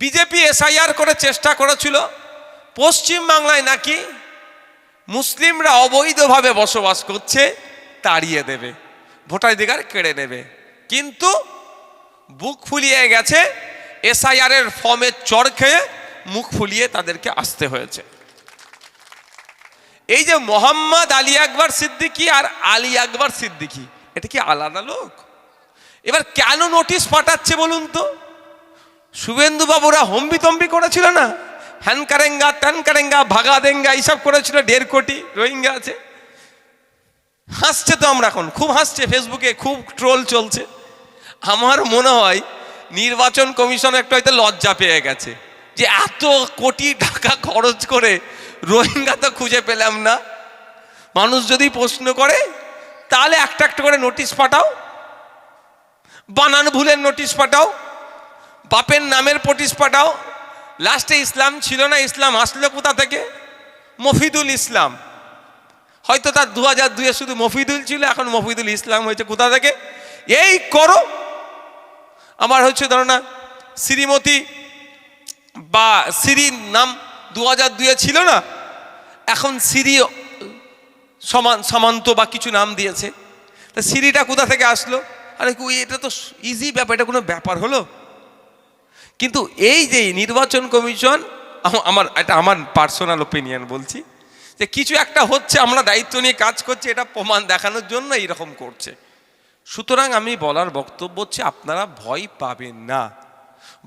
BJP SIR করে চেষ্টা করেছিল। পশ্চিম বাংলায় নাকি মুসলিমরা অবৈধভাবে বসবাস করছে, তাড়িয়ে দেবে, ভোটাধিকার কেড়ে নেবে। কিন্তু বুক ফুলিয়ে গেছে, এসআইআর এর ফর্মের চর খেয়ে মুখ ফুলিয়ে তাদেরকে আসতে হয়েছে। এই যে মোহাম্মদ আলী আকবর সিদ্দিকী আর আলী আকবর সিদ্দিকী, এটা কি আলাদা লোক? এবার কেন নোটিশ পাঠাচ্ছে বলুন তো? শুভেন্দু বাবুরা হম্বি তম্বি করেছিল না? হ্যান কারেঙ্গা ট্যান কারেঙ্গা, ভাগা দেঙ্গা, এইসব করেছিল, দেড় কোটি রোহিঙ্গা আছে। হাসছে তো আমরা এখন, খুব হাসছে ফেসবুকে, খুব ট্রোল চলছে। আমার মনে হয় নির্বাচন কমিশন একটা হয়তো লজ্জা পেয়ে গেছে, যে এত কোটি টাকা খরচ করে রোহিঙ্গা তো খুঁজে পেলাম না। মানুষ যদি প্রশ্ন করে, তাহলে একটা একটা করে নোটিশ পাঠাও। বানান ভুলের নোটিশ পাঠাও। বাপের নামের নোটিশ পাঠাও লাস্টে ইসলাম ছিল না, ইসলাম আসলো কোথা থেকে? মফিদুল ইসলাম। হয়তো তার দু হাজার দুয়ে শুধু মফিদুল ছিল, এখন মফিদুল ইসলাম হয়েছে কোথা থেকে? এই করো। আমার হচ্ছে ধরো না, শ্রীমতী বা সিরির নাম দু হাজার দুয়ে ছিল না, এখন সিরি সমান, সমান্ত বা কিছু নাম দিয়েছে। তা সিরিটা কোথা থেকে আসলো? আরে এটা তো ইজি ব্যাপার, এটা কোনো ব্যাপার হলো? কিন্তু এই যে নির্বাচন কমিশন আমার, এটা আমার পার্সোনাল ওপিনিয়ন বলছি, যে কিছু একটা হচ্ছে, আমরা দায়িত্ব নিয়ে কাজ করছি, এটা প্রমাণ দেখানোর জন্য এইরকম করছে। সুতরাং আমি বলার বক্তব্য হচ্ছে, আপনারা ভয় পাবেন না।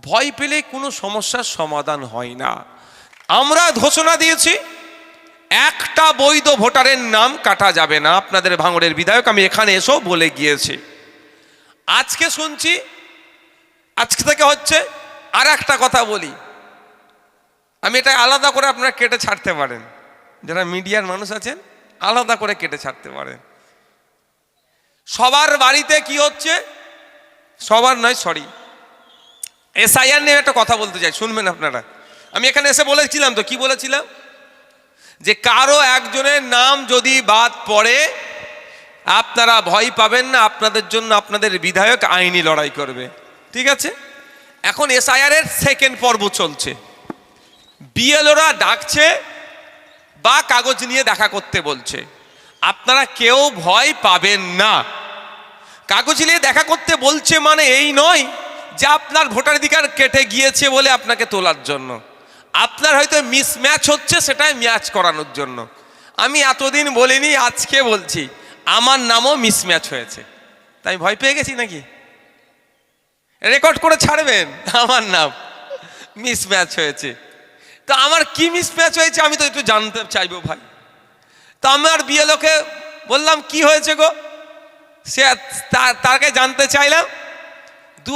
ভয় পেলে কোনো সমস্যার সমাধান হয় না। আমরা ঘোষণা দিয়েছি, একটা বৈধ ভোটারের নাম কাটা যাবে না। আপনাদের ভাঙড়ের বিধায়ক, আমি এখানে এসেও বলে গিয়েছি। আজকে শুনছি, আজকে থেকে হচ্ছে আর একটা কথা বলি। আমি এটা আলাদা করে আপনারা কেটে ছাড়তে পারেন। যারা মিডিয়ার মানুষ আছেন, আলাদা করে কেটে ছাড়তে পারেন। সবার বাড়িতে কি হচ্ছে? সবার নয় সরি এসআইআর নিয়ে একটা কথা বলতে চাই, শুনবেন আপনারা। আমি এখানে এসে বলেছিলাম তো, কি বলেছিলাম? যে কারও একজনের নাম যদি বাদ পড়ে, আপনারা ভয় পাবেন না, আপনাদের জন্য আপনাদের বিধায়ক আইনি লড়াই করবে। ঠিক আছে? এখন এসআইআর এর সেকেন্ড পর্ব চলছে। বিএলওরা ডাকছে বা কাগজ নিয়ে দেখা করতে বলছে। আপনারা কেউ ভয় পাবেন না। কাগজ নিয়ে দেখা করতে বলছে মানে এই নয় যে আপনার ভোটাধিকার কেটে গিয়েছে বলে আপনাকে তোলার জন্য। আপনার হয়তো মিসম্যাচ হচ্ছে, সেটাই ম্যাচ করানোর জন্য। আমি এতদিন বলিনি, আজকে বলছি। আমার নামও মিসম্যাচ হয়েছে। তাই ভয় পেয়ে গেছি নাকি? রেকর্ড করে ছাড়বেন। আমার নাম মিসম্যাচ হয়েছে। তো আমার কি মিসম্যাচ হয়েছে আমি তো একটু জানতে চাইব ভাই। তো আমার বিয়েলোকে বললাম, কি হয়েছে গো? সে তাকে জানতে চাইলাম। দু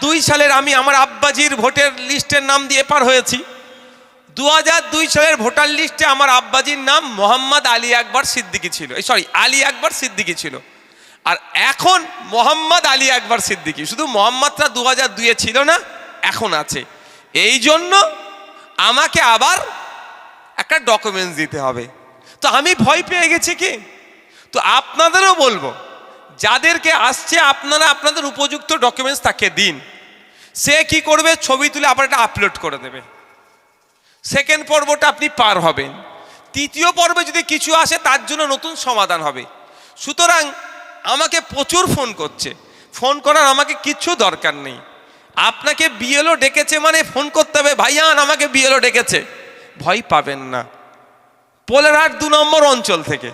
দুই সালের আমি আমার আব্বাজির ভোটের লিস্টের নাম দিয়ে পার হয়েছি। দু দুই সালের ভোটার লিস্টে আমার আব্বাজির নাম মোহাম্মদ আলী আকবর সিদ্দিকি ছিল। সরি, আলী আকবর সিদ্দিকি ছিল। আর এখন মোহাম্মদ আলী আকবর সিদ্দিকি। শুধু মোহাম্মদটা দু হাজার দুয়ে ছিল না, এখন আছে। এই জন্য আমাকে আবার একটা ডকুমেন্টস দিতে হবে। তো আমি ভয় পেয়ে গেছি কি? তো আপনাদেরও বলব, যাদেরকে আসছে আপনারা আপনাদের উপযুক্ত ডকুমেন্টস তাকে দিন। সে কি করবে? ছবি তুলে আবার এটা আপলোড করে দেবে। সেকেন্ড পর্বটা আপনি পার হবেন। তৃতীয় পর্বে যদি কিছু আসে, তার জন্য নতুন সমাধান হবে। সুতরাং আমাকে প্রচুর ফোন করছে। ফোন করার আমাকে কিচ্ছু দরকার নেই। আপনাকে বিএলও ডেকেছে মানে ফোন করতে হবে, ভাইয়ান আমাকে বিএলও ডেকেছে। ভয় পাবেন না। পোলেরহাট দু নম্বর অঞ্চল থেকে।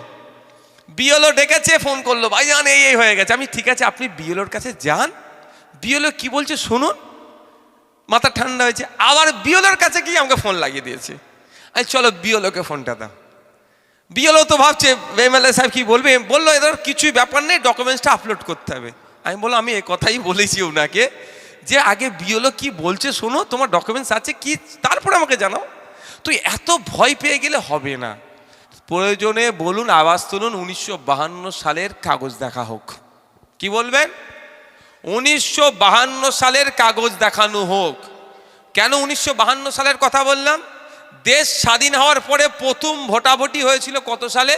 বিএলও ডেকেছে, ফোন করল ভাইজান এই এই হয়ে গেছে। আমি, ঠিক আছে, আপনি বিএলওর কাছে যান। বিএলও কি বলছে শুনুন। মাথা ঠান্ডা হয়েছে। আবার বিএলওর কাছে গিয়ে আমাকে ফোন লাগিয়ে দিয়েছে। আমি, চলো বিএলওকে ফোনটা দাও। বিএলও তো ভাবছে, এমএলএ সাহেব কি বলবে? বলল, এদের কিছুই ব্যাপার নেই ডকুমেন্টসটা আপলোড করতে হবে। আমি বললাম, আমি এই কথাই বলেছি ওনাকে যে আগে বিএলও কি বলছে শোনো, তোমার ডকুমেন্টস আছে কি, তারপরে আমাকে জানাও। তুই এত ভয় পেয়ে গেলে হবে না। প্রয়োজনে বলুন, আওয়াজ তুলুন, উনিশশো সালের কাগজ দেখা হোক। কি বলবেন? উনিশশো সালের কাগজ দেখানো হোক। কেন উনিশশো সালের কথা বললাম? দেশ স্বাধীন হওয়ার পরে প্রথম ভোটাভুটি হয়েছিল কত সালে?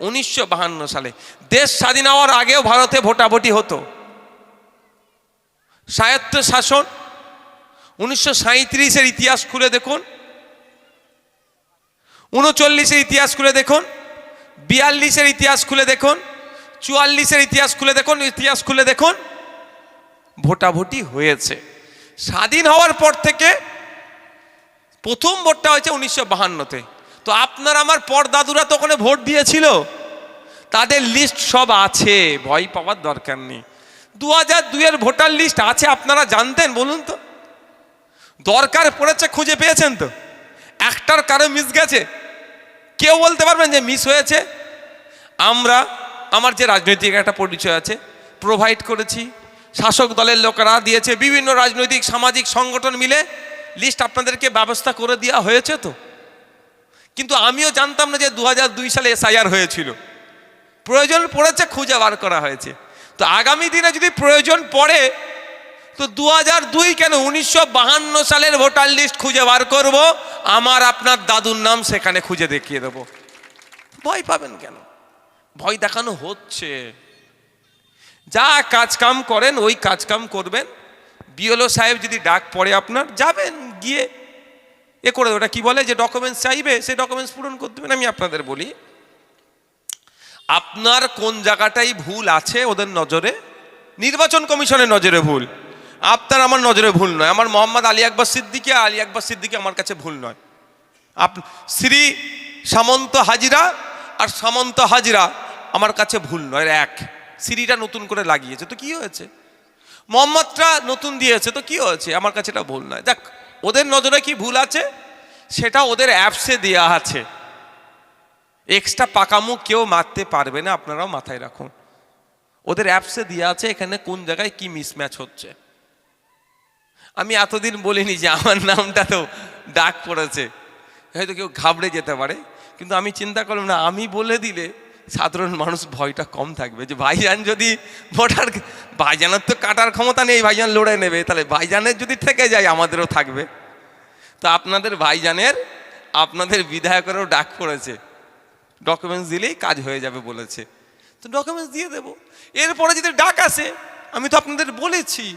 উনিশশো সালে। দেশ স্বাধীন হওয়ার আগেও ভারতে ভোটাভুটি হতো। স্বায়ত্ত শাসন, উনিশশো সাঁত্রিশের ইতিহাস খুলে দেখুন। উনচল্লিশের ইতিহাস খুলে দেখুন। বিয়াল্লিশের ইতিহাস খুলে দেখুন। চুয়াল্লিশের ইতিহাস খুলে দেখুন, ইতিহাস খুলে দেখুন। ভোটাভুটি হয়েছে। স্বাধীন হওয়ার পর থেকে প্রথম ভোটটা হয়েছে উনিশশো বাহান্নতে। তো আপনার আমার পরদাদুরা তো ওখানে ভোট দিয়েছিল। তাদের লিস্ট সব আছে, ভয় পাওয়ার দরকার নেই। দু হাজার দুইয়ের ভোটার লিস্ট আছে, আপনারা জানতেন, বলুন তো। দরকার পড়েছে, খুঁজে পেয়েছেন তো। একটার কারও মিস গেছে। কেউ বলতে পারবেন যে মিস হয়েছে। আমরা, আমার যে রাজনৈতিক একটা পরিচয় আছে প্রোভাইড করেছি। শাসক দলের লোকেরা দিয়েছে, বিভিন্ন রাজনৈতিক, সামাজিক সংগঠন মিলে লিস্ট আপনাদেরকে ব্যবস্থা করে দেওয়া হয়েছে তো। কিন্তু আমিও জানতাম না যে দু সালে এসআইআর হয়েছিল। প্রয়োজন পড়েছে খুঁজে বার করা হয়েছে। তো আগামী দিনে যদি প্রয়োজন পড়ে, তো দু দুই কেন উনিশশো সালের ভোটার লিস্ট খুঁজে বার করব? আমার আপনার দাদুর নাম সেখানে খুঁজে দেখিয়ে দেবো। ভয় পাবেন কেন? ভয় দেখানো হচ্ছে। যা কাজ কাম করেন, ওই কাজ কাম করবেন। বিএলও সাহেব যদি ডাক পড়ে আপনার, যাবেন, গিয়ে এ করে ওটা কি বলে? যে ডকুমেন্টস চাইবে সেই ডকুমেন্টস পূরণ করতে দেবেন, আমি আপনাদের বলি। আপনার কোন জায়গাটাই ভুল আছে ওদের নজরে? নির্বাচন কমিশনের নজরে ভুল। আপনার আমার নজরে ভুল নয়। আমার মোহাম্মদ আলী আকবর সিদ্দিকি আলী আকবর সিদ্দিকি আমার কাছে ভুল নয়। আপ, শ্রী সামন্ত হাজিরা আর সামন্ত হাজিরা আমার কাছে ভুল নয় এক। সিঁড়িটা নতুন করে লাগিয়েছে। তো কি হয়েছে? মোহাম্মদটা নতুন দিয়েছে, তো কি হয়েছে? আমার কাছে এটা ভুল নয়। দেখ, ওদের নজরে কি ভুল আছে? সেটা ওদের অ্যাপসে দেওয়া আছে। এক্সট্রা পাকামু কেউ মারতে পারবে না, আপনারাও মাথায় রাখুন। ওদের অ্যাপসে দেওয়া আছে এখানে কোন জায়গায় কি মিসম্যাচ হচ্ছে। আমি এতদিন বলিনি যে আমার নামটা তো ডাক পড়েছে। হয়তো কেউ ঘাবড়ে যেতে পারে, কিন্তু আমি চিন্তা করলাম না, আমি বলে দিলে সাধারণ মানুষ ভয়টা কম থাকবে। যে ভাইজান যদি ভোটার, ভাইজানের তো কাটার ক্ষমতা নেই, ভাইজান লড়ে নেবে, তাহলে ভাইজানের যদি থেকে যায়, আমাদেরও থাকবে। তো আপনাদের ভাইজানের, আপনাদের বিধায়কেরও ডাক পড়েছে। ডকুমেন্টস দিলেই কাজ হয়ে যাবে বলেছে। তো ডকুমেন্টস দিয়ে দেবো। এরপরে যদি ডাক আসে, আমি তো আপনাদের বলেছি।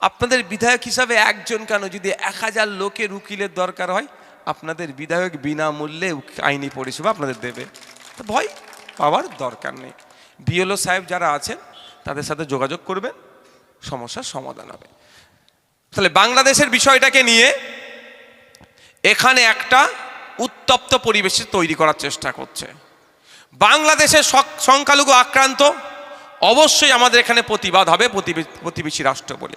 আপনাদের বিধায়ক হিসাবে একজন কেন? যদি এক হাজার লোকের উকিলের দরকার হয়, আপনাদের বিধায়ক বিনামূল্যে আইনি পরিষেবা আপনাদের দেবে। ভয় পাওয়ার দরকার নেই। বিএলও সাহেব যারা আছেন, তাদের সাথে যোগাযোগ করবেন, সমস্যার সমাধান হবে। তাহলে বাংলাদেশের বিষয়টাকে নিয়ে এখানে একটা উত্তপ্ত পরিবেশ তৈরি করার চেষ্টা করছে। বাংলাদেশের সংখ্যালঘু আক্রান্ত অবশ্যই আমাদের এখানে প্রতিবাদ হবে প্রতিবে- প্রতিবেশী রাষ্ট্র বলে।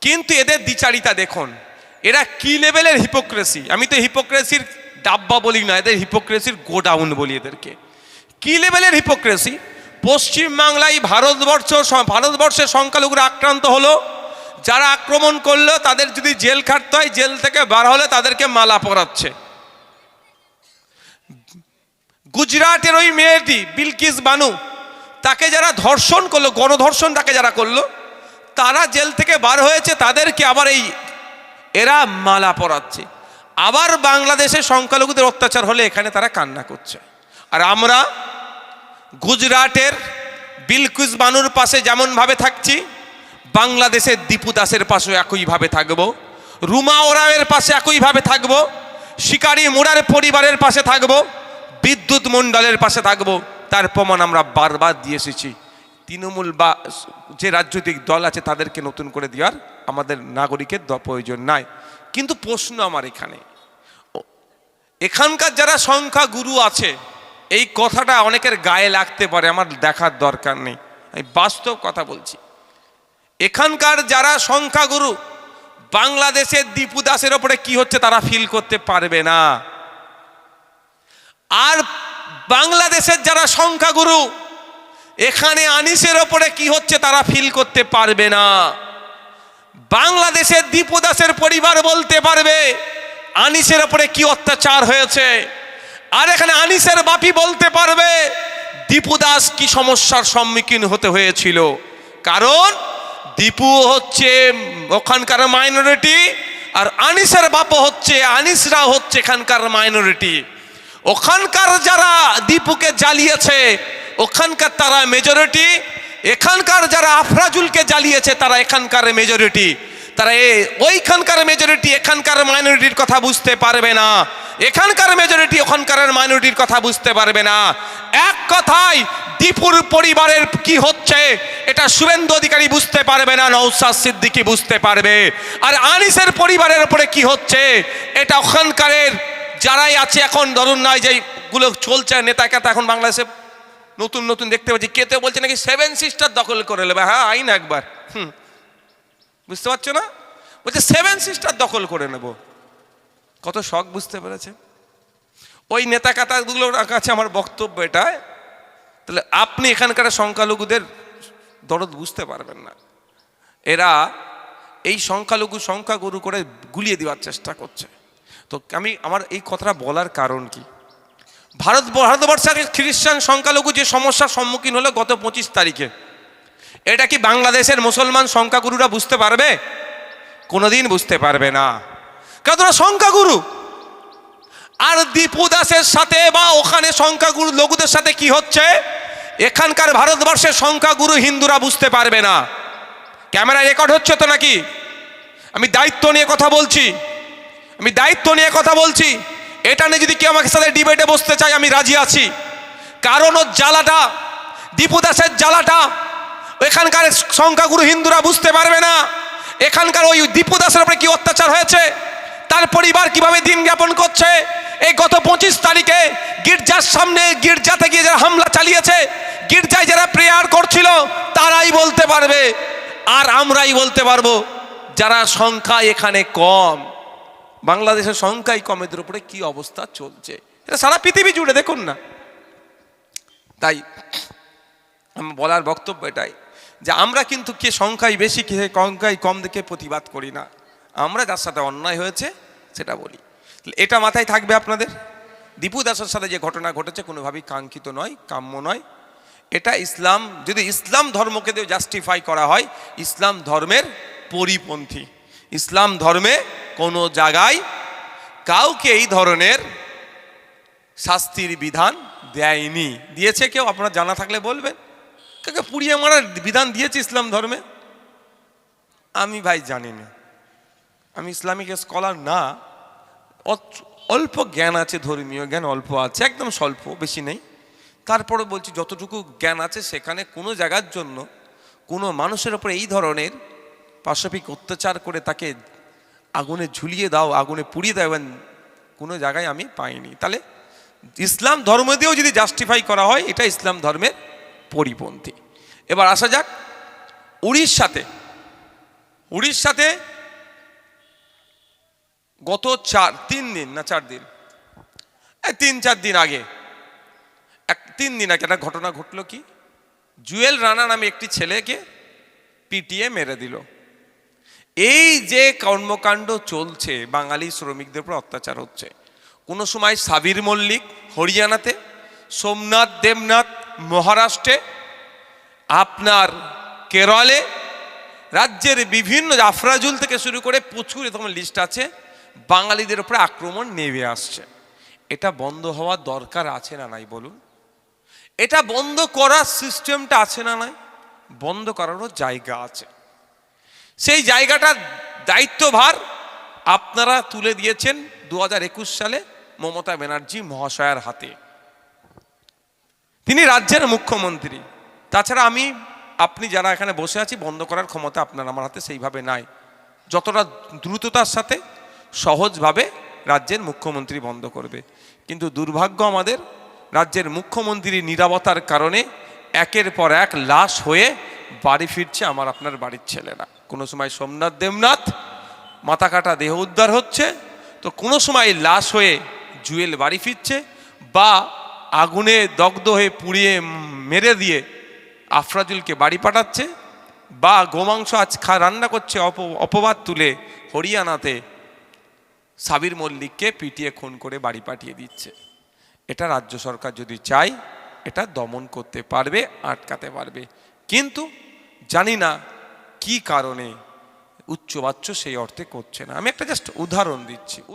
কিন্তু এদের দ্বিচারিতা দেখুন, এরা কি লেভেলের হিপোক্রেসি আমি তো হিপোক্রেসির ডাব্বা বলি না, এদের হিপোক্রেসির গোডাউন বলি এদেরকে। কি লেভেলের হিপোক্রেসি পশ্চিমবাংলায় ভারতবর্ষ ভারতবর্ষের সংখ্যালঘুরা আক্রান্ত হলো। যারা আক্রমণ করল, তাদের যদি জেল খাটতে হয়, জেল থেকে বার হলে তাদেরকে মালা পরাচ্ছে। গুজরাটের ওই মেয়েটি বিলকিস বানু, তাকে যারা ধর্ষণ করল, গণধর্ষণ তাকে যারা করল, তারা জেল থেকে বার হয়েছে, তাদেরকে আবার এই এরা মালা পরাচ্ছে। আবার বাংলাদেশে সংখ্যালঘুদের অত্যাচার হলে এখানে তারা কান্না করছে। আর আমরা গুজরাটের বিলকুস বানুর পাশে যেমনভাবে থাকছি, বাংলাদেশের দীপু দাসের পাশেও একইভাবে থাকব, রুমা ওরাওয়ের পাশে একইভাবে থাকব, শিকারি মোড়ার পরিবারের পাশে থাকব, বিদ্যুৎ মণ্ডলের পাশে থাকব। তার প্রমাণ আমরা বারবার দিয়ে এসেছি। তৃণমূল বা যে রাজনৈতিক দল আছে তাদেরকে নতুন করে দেওয়ার আমাদের নাগরিকের প্রয়োজন নাই। কিন্তু প্রশ্ন আমার এখানে। এখানকার যারা সংখ্যা গুরু আছে, এই কথাটা অনেকের গায়ে লাগতে পারে, আমার দেখার দরকার নেই। আমি বাস্তব কথা বলছি। এখানকার যারা সংখ্যাগুরু বাংলাদেশের দীপু দাসের ওপরে কি হচ্ছে তারা ফিল করতে পারবে না। আর বাংলাদেশের যারা সংখ্যাগুরু এখানে আনিসের ওপরে কি হচ্ছে তারা ফিল করতে পারবে না। বাংলাদেশের দীপু দাসের পরিবার বলতে পারবে, আনিসের ওপরে কি অত্যাচার হয়েছে? আর এখানে আনিসের বাপি বলতে পারবে, দীপু দাস কি সমস্যার সম্মুখীন হতে হয়েছিল? কারণ দীপু হচ্ছে ওখানকার মাইনরিটি আর আনিসের বাপ হচ্ছে আনিসরা হচ্ছে এখানকার মাইনরিটি ওখানকার যারা দীপুকে জ্বালিয়েছে, ওখানকার তারা মেজরিটি এখানকার যারা আফরাজুলকে জ্বালিয়েছে, তারা এখানকার মেজরিটি তারা এ, ওইখানকার মেজরিটি এখানকার মাইনরিটির কথা বুঝতে পারবে না। এখানকার মেজরিটি ওখানকার মাইনরিটির কথা বুঝতে পারবে না। এক কথায়, দীপুর পরিবারের কি হচ্ছে, এটা শুভেন্দু অধিকারী বুঝতে পারবে না নৌসাদ সিদ্দিকি বুঝতে পারবে। আর আনিসের পরিবারের উপরে কি হচ্ছে, এটা ওখানকারের যারাই আছে এখন, ধরুন নয় যেগুলো চলছে নেতা কেতা এখন বাংলাদেশে নতুন নতুন দেখতে পাচ্ছি। কেতে বলছে নাকি সেভেন সিস্টার দখল করে নেবে? হ্যাঁ আইন একবার। হুম। বুঝতে পারছ না? বলছে সেভেন সিস্টার দখল করে নেব। কত শখ বুঝতে পেরেছে ওই নেতা কাতাগুলোর কাছে আমার বক্তব্য এটা তাহলে আপনি এখানকার সংখ্যালঘুদের দরদ বুঝতে পারবেন না। এরা এই সংখ্যালঘু সংখ্যা সংখ্যাগুরু করে গুলিয়ে দেওয়ার চেষ্টা করছে। তো আমি, আমার এই কথাটা বলার কারণ কি? ভারত ভারতবর্ষের খ্রিস্টান সংখ্যালঘু যে সমস্যার সম্মুখীন হলো গত পঁচিশ তারিখে, এটা কি বাংলাদেশের মুসলমান সংখ্যাগুরুরা বুঝতে পারবে? কোনোদিন বুঝতে পারবে না। কারণ ওরা সংখ্যাগুরু। আর দীপু দাসের সাথে বা ওখানে সংখ্যাগুরু লঘুদের সাথে কি হচ্ছে? এখানকার ভারতবর্ষের সংখ্যাগুরু হিন্দুরা বুঝতে পারবে না। ক্যামেরা রেকর্ড হচ্ছে তো নাকি? আমি দায়িত্ব নিয়ে কথা বলছি। আমি দায়িত্ব নিয়ে কথা বলছি। এটা নিয়ে যদি কেউ আমাকে সাথে ডিবেটে বসতে চায়, আমি রাজি আছি। কারণ ওর জ্বালাটা, দীপু দাসের জ্বালাটা, এখানকার সংখ্যাগুরু হিন্দুরা বুঝতে পারবে না। এখানকার ওই দীপু দাসের উপরে কি অত্যাচার হয়েছে? তার পরিবার কীভাবে দিন জ্ঞাপন করছে? এই গত পঁচিশ তারিখে গির্জার সামনে গির্জাতে গিয়ে যারা হামলা চালিয়েছে, গির্জায় যারা প্রেয়ার করছিল, তারাই বলতে পারবে। আর আমরাই বলতে পারব, যারা সংখ্যা এখানে কম বাংলাদেশের সংখ্যাই কমেদের উপরে কি অবস্থা চলছে? এটা সারা পৃথিবী জুড়ে, দেখুন না। তাই আমার বলার বক্তব্য এটাই যে আমরা কিন্তু কে সংখ্যায় বেশি, কে সংখ্যায় কম দেখে প্রতিবাদ করি না। আমরা যার সাথে অন্যায় হয়েছে, সেটা বলি। এটা মাথায় থাকবে আপনাদের? দীপু দাসের সাথে যে ঘটনা ঘটেছে, কোনোভাবেই কাঙ্ক্ষিত নয়, কাম্য নয়। এটা ইসলাম, যদি ইসলাম ধর্মকে দিয়ে জাস্টিফাই করা হয়, ইসলাম ধর্মের পরিপন্থী। ইসলাম ধর্মে কোনো জায়গায় কাউকে এই ধরনের শাস্তির বিধান দেয়নি। দিয়েছে কেউ? আপনার জানা থাকলে বলবেন। কাকে পুড়িয়ে মারার বিধান দিয়েছে ইসলাম ধর্মে? আমি ভাই জানি না। আমি ইসলামিক স্কলার না। অল্প জ্ঞান আছে, ধর্মীয় জ্ঞান অল্প আছে, একদম স্বল্প, বেশি নেই। তারপরে বলছি, যতটুকু জ্ঞান আছে, সেখানে কোনো জায়গার জন্য কোনো মানুষের ওপর এই ধরনের পাশবিক অত্যাচার করে তাকে আগুনে ঝুলিয়ে দাও, আগুনে পুড়িয়ে দাও এবং কোনো জায়গায় আমি পাইনি। তাহলে ইসলাম ধর্ম দিয়েও যদি জাস্টিফাই করা হয়, এটা ইসলাম ধর্মের পরিপন্থী। এবার আসা যাক উড়িষ্যাতে। উড়িষ্যাতে গত চার, তিন দিন না চার দিন? তিন চার দিন আগে, এক, তিন দিন আগে একটা ঘটনা ঘটলো কি? জুয়েল রানা নামে একটি ছেলেকে পিটিয়ে মেরে দিল। এই যে কর্মকাণ্ড চলছে, বাঙালি শ্রমিকদের উপর অত্যাচার হচ্ছে, কোনো সময় সাবির মল্লিক হরিয়ানাতে, সোমনাথ দেবনাথ মহারাষ্ট্রে, আপনার কেরলে, রাজ্যের বিভিন্ন আফরাজুল থেকে শুরু করে প্রচুর এরকম লিস্ট আছে, বাঙালিদের উপরে আক্রমণ নেমে আসছে। এটা বন্ধ হওয়ার দরকার আছে না নাই বলুন? এটা বন্ধ করার সিস্টেমটা আছে না নাই? বন্ধ করারও জায়গা আছে। সেই জায়গাটার দায়িত্বভার আপনারা তুলে দিয়েছেন দু হাজার একুশ সালে মমতা ব্যানার্জি মহাশয়ার হাতে। তিনি রাজ্যের মুখ্যমন্ত্রী। তাছাড়া আমি, আপনি যারা এখানে বসে আছি, বন্ধ করার ক্ষমতা আপনার আমার হাতে সেইভাবে নাই। যতটা দ্রুততার সাথে সহজভাবে রাজ্যের মুখ্যমন্ত্রী বন্ধ করবে। কিন্তু দুর্ভাগ্য আমাদের, রাজ্যের মুখ্যমন্ত্রী নিরাপত্তার কারণে একের পর এক লাশ হয়ে বাড়ি ফিরছে আমার আপনার বাড়ির ছেলেরা। কোনো সময় সোমনাথ দেবনাথ, মাথা কাটা দেহ উদ্ধার হচ্ছে, তো কোনো সময় লাশ হয়ে জুয়েল বাড়ি ফিরছে বা আগুনে দগ্ধ হয়ে পুড়িয়ে মেরে দিয়ে আফরাজুলকে বাড়ি পাঠাচ্ছে বা গোমাংস আজ খা রান্না করছে অপ, অপবাদ তুলে হরিয়ানাতে সাবির মল্লিককে পিটিয়ে খুন করে বাড়ি পাঠিয়ে দিচ্ছে। এটা রাজ্য সরকার যদি চায়, এটা দমন করতে পারবে, আটকাতে পারবে। কিন্তু জানি না কি কারণে? উচ্চবাচ্য সেই অর্থে করছে না। আমি একটা জাস্ট উদাহরণ দিচ্ছি।